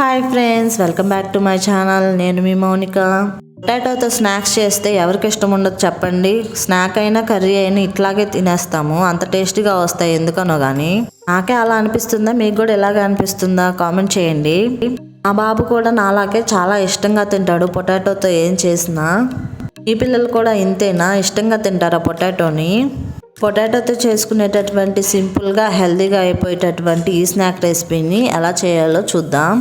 Hi friends welcome back to my channel. నేను మీ Mounika. పొటాటోతో snacks చేస్తే ఎవరికి ఇష్టం ఉండదు చెప్పండి. స్నాక్ అయినా కర్రీ అయినా ఇట్లాగే తినేస్తాము. అంత టేస్టీగా వస్తాయి ఎందుకనో కానీ నాకే అలా అనిపిస్తుందా? మీకు కూడా ఎలాగ అనిపిస్తుందా? కామెంట్ చేయండి. మా బాబు కూడా నాలాగే చాలా ఇష్టంగా తింటాడు పొటాటోతో ఏం చేసినా. ఈ పిల్లలు కూడా ఇంతేనా? ఇష్టంగా తింటారా పొటాటోని? పొటాటోతో చేసుకునేటటువంటి సింపుల్గా హెల్తీగా అయిపోయేటటువంటి ఈ స్నాక్ రెసిపీని ఎలా చేయాలో చూద్దాం.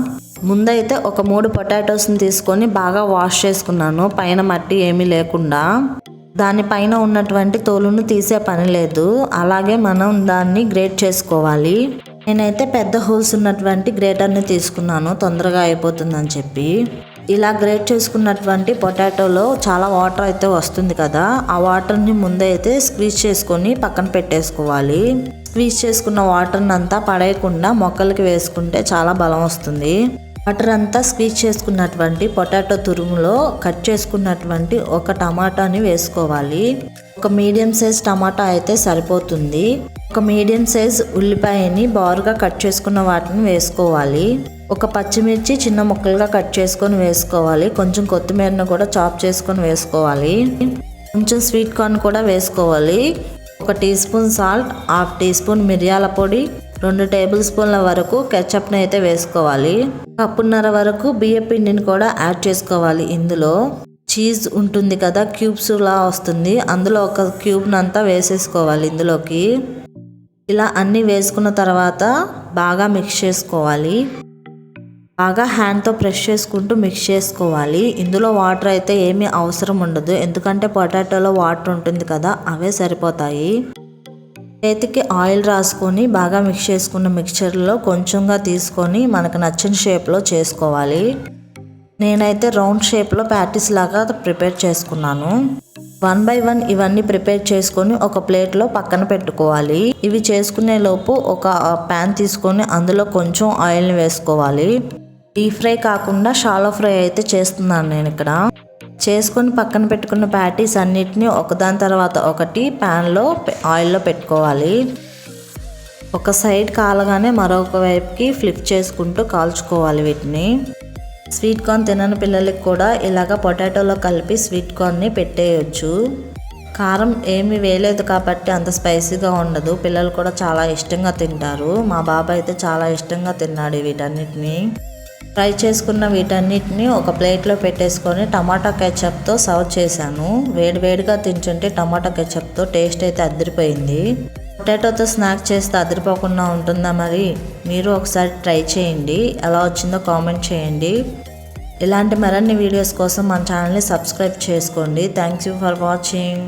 ముందైతే ఒక మూడు పొటాటోస్ని తీసుకొని బాగా వాష్ చేసుకున్నాను. పైన మట్టి ఏమీ లేకుండా. దానిపైన ఉన్నటువంటి తోలును తీసే పని లేదు. అలాగే మనం దాన్ని గ్రేట్ చేసుకోవాలి. నేనైతే పెద్ద హోల్స్ ఉన్నటువంటి గ్రేటర్ని తీసుకున్నాను. తొందరగా అయిపోతుందని చెప్పి. ఇలా గ్రేట్ చేసుకున్నటువంటి పొటాటోలో చాలా వాటర్ అయితే వస్తుంది కదా. ఆ వాటర్ని ముందే అయితే స్క్వీజ్ చేసుకొని పక్కన పెట్టేసుకోవాలి. స్క్వీజ్ చేసుకున్న వాటర్ని అంతా పడేయకుండా మొక్కలకి వేసుకుంటే చాలా బలం వస్తుంది. వాటర్ అంతా స్క్వీజ్ చేసుకున్నటువంటి పొటాటో తురుములో కట్ చేసుకున్నటువంటి ఒక టమాటాని వేసుకోవాలి. ఒక మీడియం సైజ్ టమాటా అయితే సరిపోతుంది. ఒక మీడియం సైజ్ ఉల్లిపాయని బారుగా కట్ చేసుకున్న వాటిని వేసుకోవాలి. ఒక పచ్చిమిర్చి చిన్న ముక్కలుగా కట్ చేసుకొని వేసుకోవాలి. కొంచెం కొత్తిమీరను కూడా చాప్ చేసుకొని వేసుకోవాలి. కొంచెం స్వీట్ కార్న్ కూడా వేసుకోవాలి. ఒక tea spoon salt half tea spoon మిరియాల పొడి రెండు టేబుల్ స్పూన్ల వరకు కెచప్ని అయితే వేసుకోవాలి. కప్పున్నర వరకు బియ్య పిండిని కూడా యాడ్ చేసుకోవాలి. ఇందులో చీజ్ ఉంటుంది కదా క్యూబ్స్ లా వస్తుంది. అందులో ఒక క్యూబ్ని అంతా వేసేసుకోవాలి ఇందులోకి. ఇలా అన్నీ వేసుకున్న తర్వాత బాగా మిక్స్ చేసుకోవాలి. బాగా హ్యాండ్తో ప్రెస్ చేసుకుంటూ మిక్స్ చేసుకోవాలి. ఇందులో వాటర్ అయితే ఏమీ అవసరం ఉండదు. ఎందుకంటే పొటాటోలో వాటర్ ఉంటుంది కదా అవే సరిపోతాయి. చేతికి ఆయిల్ రాసుకొని బాగా మిక్స్ చేసుకున్న మిక్చర్లో కొంచెంగా తీసుకొని మనకు నచ్చిన షేప్లో చేసుకోవాలి. నేనైతే రౌండ్ షేప్లో ప్యాటీస్ లాగా ప్రిపేర్ చేసుకున్నాను. వన్ బై వన్ ఇవన్నీ ప్రిపేర్ చేసుకొని ఒక ప్లేట్లో పక్కన పెట్టుకోవాలి. ఇవి చేసుకునే లోపు ఒక ప్యాన్ తీసుకొని అందులో కొంచెం ఆయిల్ని వేసుకోవాలి. డీప్ ఫ్రై కాకుండా షాలో ఫ్రై అయితే చేస్తున్నాను నేను ఇక్కడ. చేసుకొని పక్కన పెట్టుకున్న ప్యాటీస్ అన్నిటిని ఒకదాని తర్వాత ఒకటి ప్యాన్లో ఆయిల్లో పెట్టుకోవాలి. ఒక సైడ్ కాలగానే మరొక వైపుకి ఫ్లిప్ చేసుకుంటూ కాల్చుకోవాలి వీటిని. స్వీట్ కార్న్ తినని పిల్లలకి కూడా ఇలాగ పొటాటోలో కలిపి స్వీట్ కార్న్ని పెట్టేయచ్చు. కారం ఏమి వేయలేదు కాబట్టి అంత స్పైసీగా ఉండదు. పిల్లలు కూడా చాలా ఇష్టంగా తింటారు. మా బాబా అయితే చాలా ఇష్టంగా తిన్నాడు వీటన్నిటిని. ఫ్రై చేసుకున్న వీటన్నిటిని ఒక ప్లేట్లో పెట్టేసుకొని టమాటా కెచప్తో సర్వ్ చేశాను. వేడి వేడిగా తింటుంటే టమాటా కెచప్తో టేస్ట్ అయితే అదిరిపోయింది. పొటాటోతో స్నాక్ చేస్తే అదిరిపోకుండా ఉంటుందా మరి? మీరు ఒకసారి ట్రై చేయండి. ఎలా వచ్చిందో కామెంట్ చేయండి. ఇలాంటి మరిన్ని వీడియోస్ కోసం మన ఛానల్ని సబ్స్క్రైబ్ చేసుకోండి. Thank you for watching.